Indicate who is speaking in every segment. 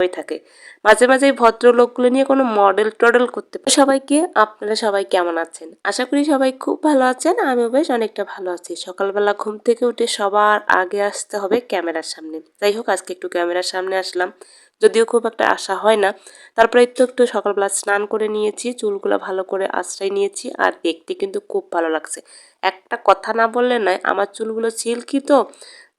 Speaker 1: হয়ে থাকে। মাঝে মাঝে এই ভদ্রলোকগুলো নিয়ে কোনো মডেল টডেল করতে পারে। সবাইকে, আপনারা সবাই কেমন আছেন? আশা করি সবাই খুব ভালো আছেন। আমিও বেশ অনেকটা ভালো আছি। সকালবেলা ঘুম থেকে উঠে সবার আগে আসতে হবে ক্যামেরার সামনে। যাই হোক, আজকে একটু ক্যামেরার সামনে আসলাম। যদিও খুব একটা আশা হয় না। তারপরে একটু একটু সকালবেলা স্নান করে নিয়েছি, চুলগুলো ভালো করে আশ্রয় নিয়েছি আর দেখতে কিন্তু খুব ভালো লাগছে। একটা কথা না বললে নয়, আমার চুলগুলো সিল্কি তো।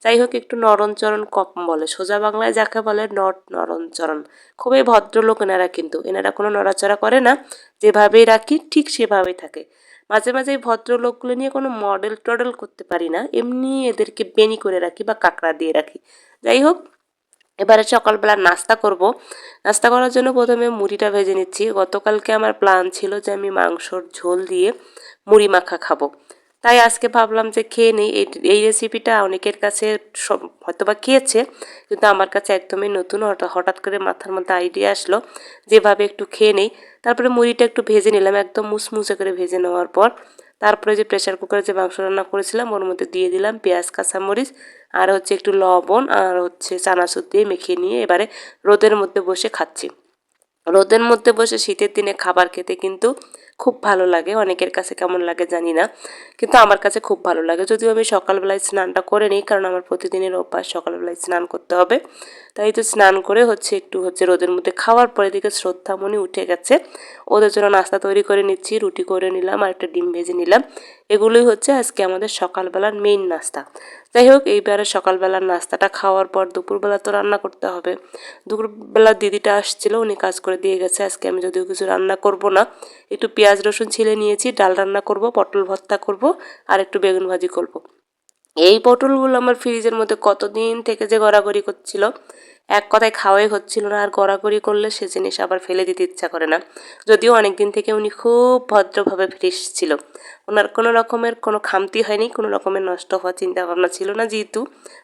Speaker 1: যাই হোক একটু নরণচরণ কম বলে। সোজা বাংলায় যাকে বলে নট নরণচরণ। খুবই ভদ্রলোক এনারা কিন্তু। এনারা কোনো নড়াচড়া করে না। যেভাবেই রাখি, ঠিক সেভাবেই থাকে। মাঝে মাঝে এই ভদ্রলোকগুলো নিয়ে কোনো মডেল টডেল করতে পারি না। এমনি এদেরকে বেনি করে রাখি বা কাঁকড়া দিয়ে রাখি। যাই হোক, এবারে সকালবেলা নাস্তা করব। নাস্তা করার জন্য প্রথমে মুড়িটা ভেজে নিচ্ছি। গতকালকে আমার প্ল্যান ছিল যে আমি মাংসর ঝোল দিয়ে মুড়ি মাখা খাব। তাই আজকে ভাবলাম যে খেয়ে নেই। এই রেসিপিটা অনেকের কাছে সব হয়তো বা খেয়েছে, কিন্তু আমার কাছে একদমই নতুন। হঠাৎ করে মাথার মধ্যে আইডিয়া আসলো যেভাবে একটু খেয়ে নেই। তারপরে মুড়িটা একটু ভেজে নিলাম, একদম মুসমুসে করে ভেজে নেওয়ার পর। তারপরে যে প্রেশার কুকারে যে মাংস রান্না করেছিলাম, ওর মধ্যে দিয়ে দিলাম পেঁয়াজ, কাঁচামরিচ আর হচ্ছে একটু লবণ আর হচ্ছে চানাচুর দিয়ে মেখে নিয়ে এবারে রোদের মধ্যে বসে খাচ্ছি। রোদের মধ্যে বসে শীতের দিনে খাবার খেতে কিন্তু খুব ভালো লাগে, অনেকের কাছে কেমন লাগে জানি না, কিন্তু আমার কাছে খুব ভালো লাগে। যদিও আমি সকালবেলায় স্নানটা করে নিই, কারণ আমার প্রতিদিনের অভ্যাস সকালবেলায় স্নান করতে হবে। তাই তো স্নান করে হচ্ছে একটু হচ্ছে রোদের মধ্যে খাওয়ার পরে দিকে শ্রদ্ধামণি উঠে গেছে। ওদের জন্য নাস্তা তৈরি করে নিচ্ছি, রুটি করে নিলাম, আর একটা ডিম ভেজে নিলাম। এগুলোই হচ্ছে আজকে আমাদের সকালবেলার মেইন নাস্তা। যাই হোক এইবারে সকালবেলার নাস্তাটা খাওয়ার পর দুপুরবেলা তো রান্না করতে হবে। দুপুরবেলা দিদিটা আসছিল, উনি কাজ করে দিয়ে গেছে। আজকে আমি যদিও কিছু রান্না করব না, একটু পেঁয়াজ রসুন ছিলে নিয়েছি, ডাল রান্না করব, পটল ভর্তা করব, আর একটু বেগুন ভাজি করব। এই পটলগুলো আমার ফ্রিজের মধ্যে কতদিন থেকে যে গড়াগড়ি করছিল, এক কথায় খাওয়াই হচ্ছিল না। আর গড়াগড়ি করলে সে জিনিস আবার ফেলে দিতে ইচ্ছা করে না। যদিও অনেক দিন থেকে উনি খুব ভদ্রভাবে ফ্রেশ ছিল। ওনার কোনো রকমের কোনো খামতি হয়নি, কোনো রকমের নষ্ট হওয়ার চিন্তা ভাবনা ছিল না। যেহেতু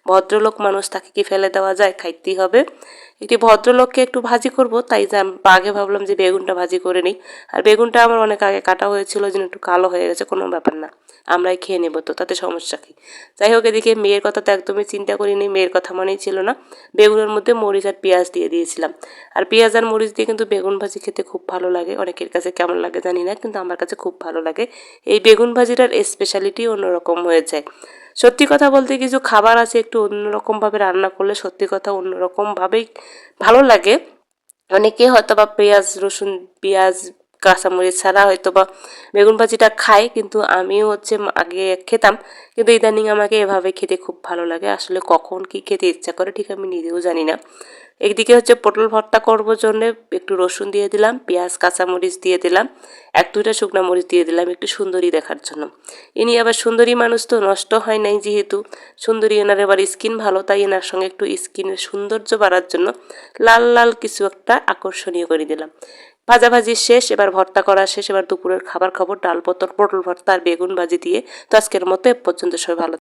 Speaker 1: ভদ্রলোক মানুষ, তাকে কি ফেলে দেওয়া যায়? খাইতেই হবে। একটি ভদ্রলোককে একটু ভাজি করব, তাই যে আমি আগে ভাবলাম যে বেগুনটা ভাজি করে নিই। আর বেগুনটা আমার অনেক আগে কাটা হয়েছিল, যেন একটু কালো হয়ে গেছে, কোনো ব্যাপার না। আমরাই খেয়ে নেব তো, তাতে সমস্যা কী? যাই হোক, এদিকে মেয়ের কথা তো একদমই চিন্তা করিনি, মেয়ের কথা মনেই ছিল না। বেগুনের মধ্যে মরিচ আর পেঁয়াজ দিয়ে দিয়েছিলাম। আর পেঁয়াজ আর মরিচ দিয়ে কিন্তু বেগুন ভাজি খেতে খুব ভালো লাগে। অনেকের কাছে কেমন লাগে জানি না, কিন্তু আমার কাছে খুব ভালো লাগে। এই বেগুন ভাজিটার স্পেশালিটি অন্যরকম হয়ে যায়। সত্যি কথা বলতে কিছু খাবার আছে একটু অন্যরকমভাবে রান্না করলে সত্যি কথা অন্যরকমভাবেই ভালো লাগে। অনেকে হয়তো বা পেঁয়াজ, রসুন, পেঁয়াজ, কাঁচামরিচ ছাড়া হয়তো বা বেগুন ভাজিটা খাই কিন্তু আমিও হচ্ছে আগে খেতাম। কিন্তু ইদানিং আমাকে এভাবে খেতে খুব ভালো লাগে। আসলে কখন কি খেতে ইচ্ছা করে ঠিক আমি নিজেও জানি না। একদিকে হচ্ছে পটল ভর্তা করব জন্য একটু রসুন দিয়ে দিলাম, পেঁয়াজ, কাঁচামরিচ দিয়ে দিলাম, এক দুইটা শুকনো মরিচ দিয়ে দিলাম একটু সুন্দরী দেখার জন্য। ইনি আবার সুন্দরী মানুষ তো, নষ্ট হয় নাই যেহেতু। সুন্দরী এনার এবার স্কিন ভালো, তাই এনার সঙ্গে একটু স্কিনের সৌন্দর্য বাড়ার জন্য লাল লাল কিছু একটা আকর্ষণীয় করে দিলাম। ভাজাভাজি শেষ, এবার ভর্তা করা শেষ, এবার দুপুরের খাবার খাব, ডাল, পটল পটল ভর্তা আর বেগুন ভাজি দিয়ে। তো আজকের মতো এ পর্যন্ত, সবাই ভালো